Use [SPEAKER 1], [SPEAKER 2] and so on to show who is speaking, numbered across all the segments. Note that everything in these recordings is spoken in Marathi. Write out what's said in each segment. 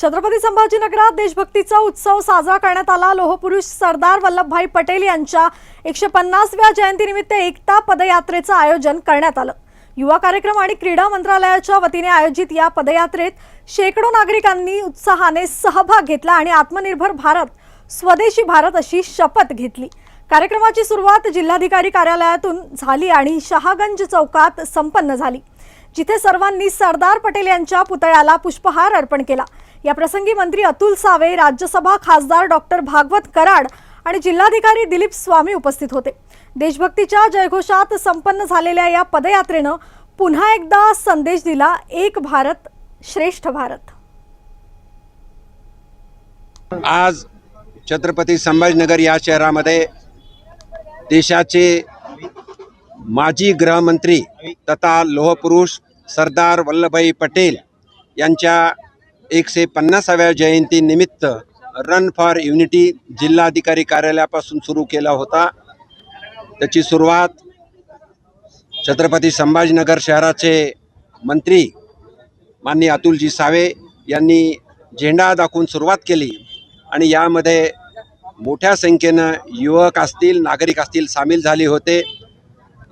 [SPEAKER 1] छत्रपती संभाजीनगरात देशभक्तीचा उत्सव साजरा करण्यात आला. लोहपुरुष सरदार वल्लभभाई पटेल यांच्या एकशे पन्नासव्या जयंतीनिमित्त एकता पदयात्रेचं आयोजन करण्यात आलं. युवा कार्यक्रम आणि क्रीडा मंत्रालयाच्या वतीने आयोजित या पदयात्रेत शेकडो नागरिकांनी उत्साहाने सहभाग घेतला आणि आत्मनिर्भर भारत स्वदेशी भारत अशी शपथ घेतली. कार्यक्रमाची सुरुवात जिल्हाधिकारी कार्यालयातून झाली आणि शहागंज चौकात संपन्न झाली जिथे सर्वांनी सरदार पटेल यांच्या पुतळ्याला पुष्पहार अर्पण केला. या प्रसंगी मंत्री अतुल सावे राज्यसभा खासदार डॉक्टर भागवत कराड आणि जिल्हाधिकारी दिलीप स्वामी उपस्थित होते. देशभक्तीच्या जयघोषात संपन्न झालेल्या या पदयात्रेनं पुन्हा एकदा संदेश दिला एक भारत श्रेष्ठ भारत.
[SPEAKER 2] आज छत्रपती संभाजीनगर या शहरामध्ये देशाचे माजी गृहमंत्री तथा लोहपुरुष सरदार वल्लभभाई पटेल यांच्या एकशे पन्नासाव्या जयंतीनिमित्त रन फॉर युनिटी जिल्हाधिकारी कार्यालयापासून सुरू केला होता. त्याची सुरुवात छत्रपती संभाजीनगर शहराचे मंत्री माननीय अतुलजी सावे यांनी झेंडा दाखवून सुरुवात केली आणि यामध्ये मोठ्या संख्येनं युवक असतील नागरिक असतील सामील झाले होते.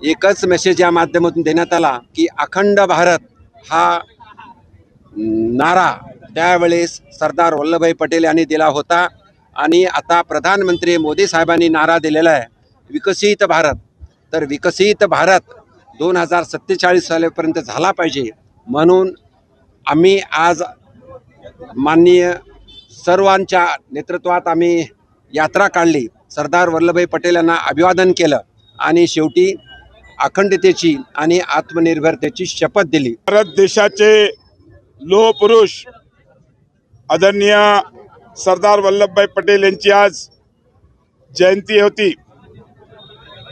[SPEAKER 2] एकच मेसेज या माध्यमातून देण्यात आला की अखंड भारत हा नारा त्यावेळेस सरदार वल्लभभाई पटेल यांनी दिला होता. आणि आता प्रधानमंत्री मोदी साहेबांनी नारा दिलेला आहे. विकसित भारत. तर विकसित भारत दोन हजार सत्तेचाळीस सालेपर्यंत झाला पाहिजे. म्हणून आम्ही आज माननीय सर्वांच्या नेतृत्वात आम्ही यात्रा काढली. सरदार वल्लभभाई पटेल यांना अभिवादन केलं. आणि शेवटी अखंडतेची आणि आत्मनिर्भरतेची शपथ दिली.
[SPEAKER 3] भारत देशाचे लोहपुरुष आदरणीय सरदार वल्लभभाई पटेल यांची आज जयंती होती.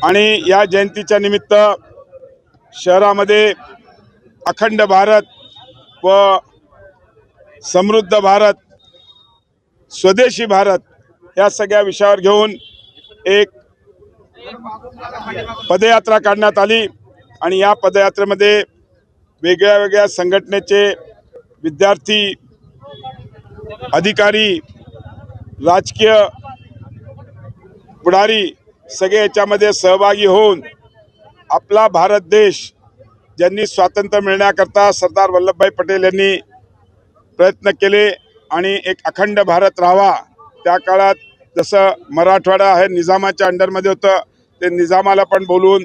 [SPEAKER 3] आणि या जयंतीच्या निमित्त शहरामध्ये अखंड भारत व समृद्ध भारत स्वदेशी भारत या सगळ्या विषयावर घेऊन एक पदयात्रा काढण्यात आली. आणि या पदयात्रेमध्ये वेगळ्या वेगळ्या संघटनेचे विद्यार्थी अधिकारी राजकीय पुढारी सगळे याच्यामध्ये सहभागी होऊन आपला भारत देश ज्यांनी स्वातंत्र्य मिळण्याकरता सरदार वल्लभभाई पटेल यांनी प्रयत्न केले आणि एक अखंड भारत राहावा. त्या काळात जसं मराठवाडा हे निजामाच्या अंडरमध्ये होतं ते निजामाला पण बोलून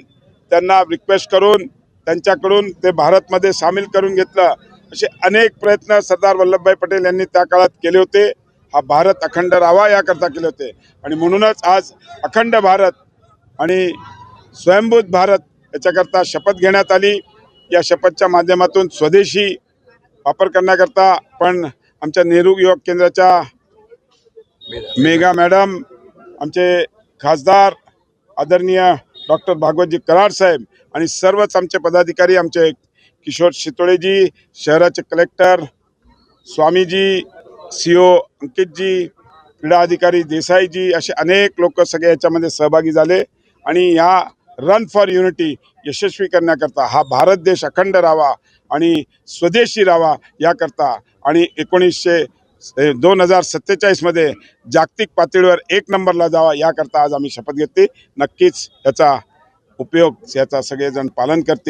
[SPEAKER 3] त्यांना रिक्वेस्ट करून त्यांच्याकडून ते भारतमध्ये सामील करून घेतलं. असे अनेक प्रयत्न सरदार वल्लभभाई पटेल यांनी त्या काळात केले होते. हा भारत अखंड राहावा याकरता केले होते. आणि म्हणूनच आज अखंड भारत आणि स्वयंभूत भारत याच्याकरता शपथ घेण्यात आली. या शपथच्या माध्यमातून स्वदेशी वापर करण्याकरता पण आमच्या नेहरू युवक केंद्राच्या मेघा मॅडम आमचे खासदार आदरणीय डॉक्टर भागवतजी कराड साहेब आणि सर्वच आमचे पदाधिकारी आमचे किशोर शितोळेजी शहराचे कलेक्टर स्वामीजी सी ओ अंकितजी क्रीडा अधिकारी देसाईजी असे अनेक लोक सगळे याच्यामध्ये सहभागी झाले आणि या रन फॉर युनिटी यशस्वी करण्याकरता हा भारत देश अखंड राहावा आणि स्वदेशी राहावा याकरता आणि एकोणीसशे दोन हजार सत्तेचाळीसमध्ये जागतिक पातळीवर एक नंबरला जावा याकरता आज आम्ही शपथ घेतली. नक्कीच याचा उपयोग याचा सगळेजण पालन करतील.